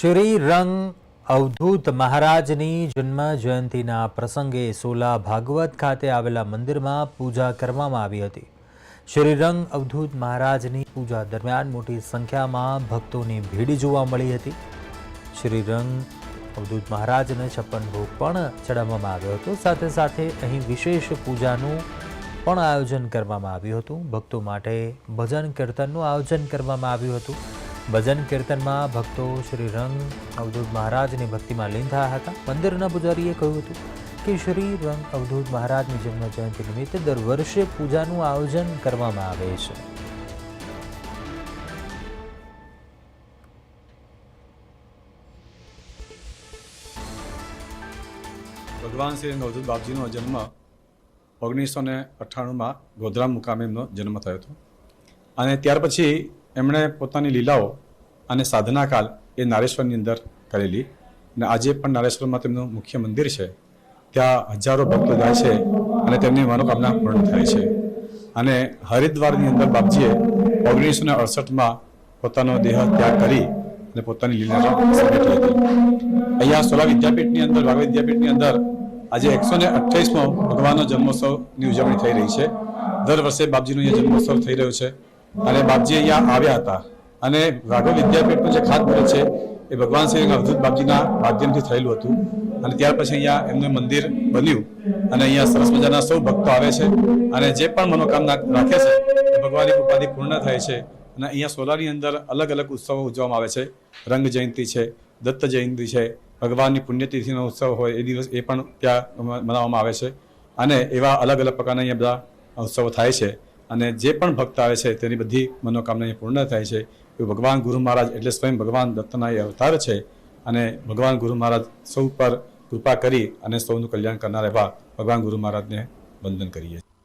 શ્રી રંગ અવધૂત મહારાજની જન્મ જયંતિના પ્રસંગે સોલા ભાગવત ખાતે આવેલા મંદિરમાં પૂજા કરવામાં આવી હતી. શ્રી રંગ અવધૂત મહારાજની પૂજા દરમિયાન મોટી સંખ્યામાં ભક્તોની ભીડ જોવા મળી હતી. શ્રી રંગ અવધૂત મહારાજને છપ્પન ભોગ પણ ચડાવવામાં આવ્યો હતો. સાથે સાથે અહીં વિશેષ પૂજાનું પણ આયોજન કરવામાં આવ્યું હતું. ભક્તો માટે ભજન કીર્તનનું આયોજન કરવામાં આવ્યું હતું. ભજન કીર્તનમાં ભક્તો શ્રી રંગ અવધૂત મહારાજની ભક્તિમાં લીન થયા હતા. મંદિરના પૂજારીએ કહ્યું હતું કે શ્રી રંગ અવધૂત મહારાજની જન્મ જયંતિ નિમિત્તે દર વર્ષે પૂજાનું આયોજન કરવામાં આવે છે. ભગવાન શ્રી નવદૂત બાપજીનો જન્મ ઓગણીસો ને અઠ્ઠાણુંમાં ગોધરા મુકામે એમનો જન્મ થયો હતો. અને ત્યાર પછી એમણે પોતાની લીલાઓ અને સાધનાકાલ એ નારેશ્વરની અંદર કરેલી. અને આજે પણ નારેશ્વરમાં તેમનું મુખ્ય મંદિર છે. ત્યાં હજારો ભક્તો જાય છે અને તેમની મનોકામના પૂર્ણ થાય છે. અને હરિદ્વારની અંદર બાપજીએ ઓગણીસો ને અડસઠમાં પોતાનો દેહ ત્યાગ કરી અને પોતાની લીલા સમેટી હતી. અહીંયા સોલા વિદ્યાપીઠની અંદર ભાગવત વિદ્યાપીઠની અંદર આજે એકસો ને અઠ્યાવીસમો ભગવાનનો જન્મોત્સવની ઉજવણી થઈ રહી છે. દર વર્ષે બાપજીનો અહીંયા જન્મોત્સવ થઈ રહ્યો છે. અને બાપજી અહીંયા આવ્યા હતા. અને રાઘવ વિદ્યાપીઠનું જે ખાતમુહૂર્ત છે, એ ભગવાન શ્રી અવધૂત બાપજીના માધ્યમથી થયેલું હતું. અને ત્યાર પછી અહીંયા એમનું મંદિર બન્યું. અને અહીંયા સરસ મજાના સૌ ભક્તો આવે છે. અને જે પણ મનોકામના રાખે છે, એ ભગવાનની કૃપાથી પૂર્ણ થાય છે. અને અહીંયા સોલાની અંદર અલગ અલગ ઉત્સવો ઉજવવામાં આવે છે. રંગ જયંતિ છે, દત્ત જયંતિ છે, ભગવાનની પુણ્યતિથિનો ઉત્સવ હોય, એ દિવસ એ પણ ત્યાં મનાવવામાં આવે છે. અને એવા અલગ અલગ પ્રકારના અહીંયા બધા ઉત્સવો થાય છે. અને જે પણ ભક્ત આવે છે, તેની બધી મનોકામના પૂર્ણ થાય છે. એ ભગવાન ગુરુ મહારાજ એટલે સ્વયં ભગવાન દત્તના એ અવતાર છે અને ભગવાન ગુરુ મહારાજ સૌ પર કૃપા કરી અને સૌનું કલ્યાણ કરનાર એવા ભગવાન ગુરુ મહારાજને વંદન કરીએ